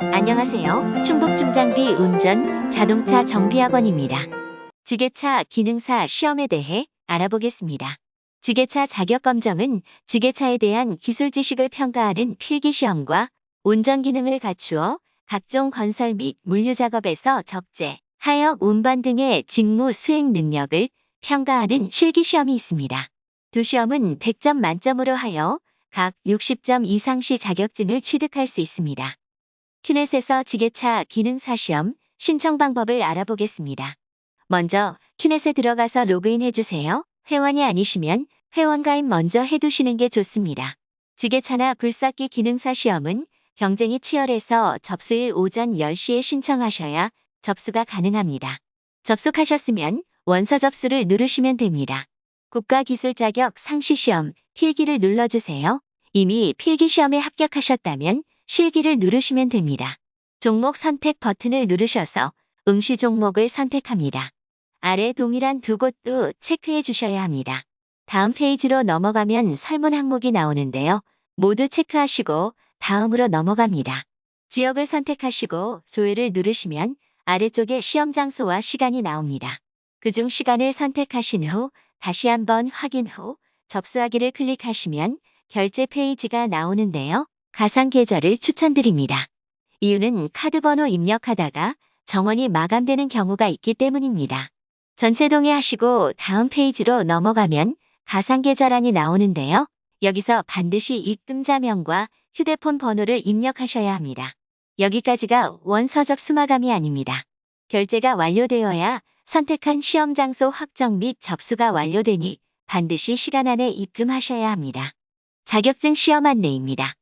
안녕하세요. 충북 중장비 운전 자동차 정비학원입니다. 지게차 기능사 시험에 대해 알아보겠습니다. 지게차 자격 검정은 지게차에 대한 기술 지식을 평가하는 필기 시험과 운전 기능을 갖추어 각종 건설 및 물류 작업에서 적재, 하역 운반 등의 직무 수행 능력을 평가하는 실기 시험이 있습니다. 두 시험은 100점 만점으로 하여 각 60점 이상 시 자격증을 취득할 수 있습니다. 큐넷에서 지게차 기능사 시험 신청 방법을 알아보겠습니다. 먼저 큐넷에 들어가서 로그인 해주세요. 회원이 아니시면 회원 가입 먼저 해두시는 게 좋습니다. 지게차나 굴삭기 기능사 시험은 경쟁이 치열해서 접수일 오전 10시에 신청하셔야 접수가 가능합니다. 접속하셨으면 원서 접수를 누르시면 됩니다. 국가기술 자격 상시 시험 필기를 눌러주세요. 이미 필기 시험에 합격하셨다면 실기를 누르시면 됩니다. 종목 선택 버튼을 누르셔서 응시 종목을 선택합니다. 아래 동일한 두 곳도 체크해 주셔야 합니다. 다음 페이지로 넘어가면 설문 항목이 나오는데요. 모두 체크하시고 다음으로 넘어갑니다. 지역을 선택하시고 조회를 누르시면 아래쪽에 시험 장소와 시간이 나옵니다. 그중 시간을 선택하신 후 다시 한번 확인 후 접수하기를 클릭하시면 결제 페이지가 나오는데요. 가상 계좌를 추천드립니다. 이유는 카드 번호 입력하다가 정원이 마감되는 경우가 있기 때문입니다. 전체 동의하시고 다음 페이지로 넘어가면 가상 계좌란이 나오는데요. 여기서 반드시 입금자명과 휴대폰 번호를 입력하셔야 합니다. 여기까지가 원서적 수마감이 아닙니다. 결제가 완료되어야 선택한 시험 장소 확정 및 접수가 완료되니 반드시 시간 안에 입금하셔야 합니다. 자격증 시험 안내입니다.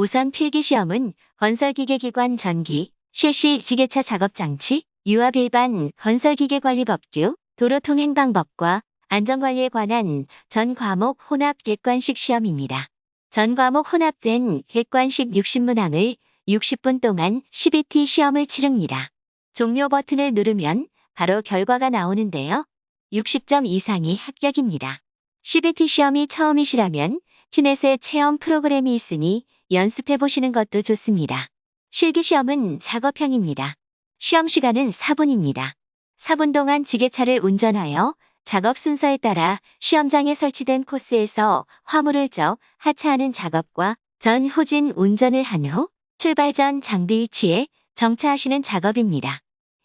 우선 필기시험은 건설기계기관 전기, 실시 지게차 작업장치, 유압 일반 건설기계관리법규, 도로통행방법과 안전관리에 관한 전 과목 혼합 객관식 시험입니다. 전 과목 혼합된 객관식 60문항을 60분 동안 CBT 시험을 치릅니다. 종료 버튼을 누르면 바로 결과가 나오는데요. 60점 이상이 합격입니다. CBT 시험이 처음이시라면 큐넷에 체험 프로그램이 있으니 연습해 보시는 것도 좋습니다. 실기 시험은 작업형입니다. 시험 시간은 4분입니다. 4분 동안 지게차를 운전하여 작업 순서에 따라 시험장에 설치된 코스에서 화물을 져 하차하는 작업과 전 후진 운전을 한 후 출발 전 장비 위치에 정차하시는 작업입니다.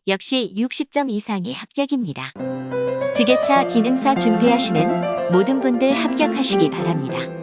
역시 60점 이상이 합격입니다. 지게차 기능사 준비하시는 모든 분들 합격하시기 바랍니다.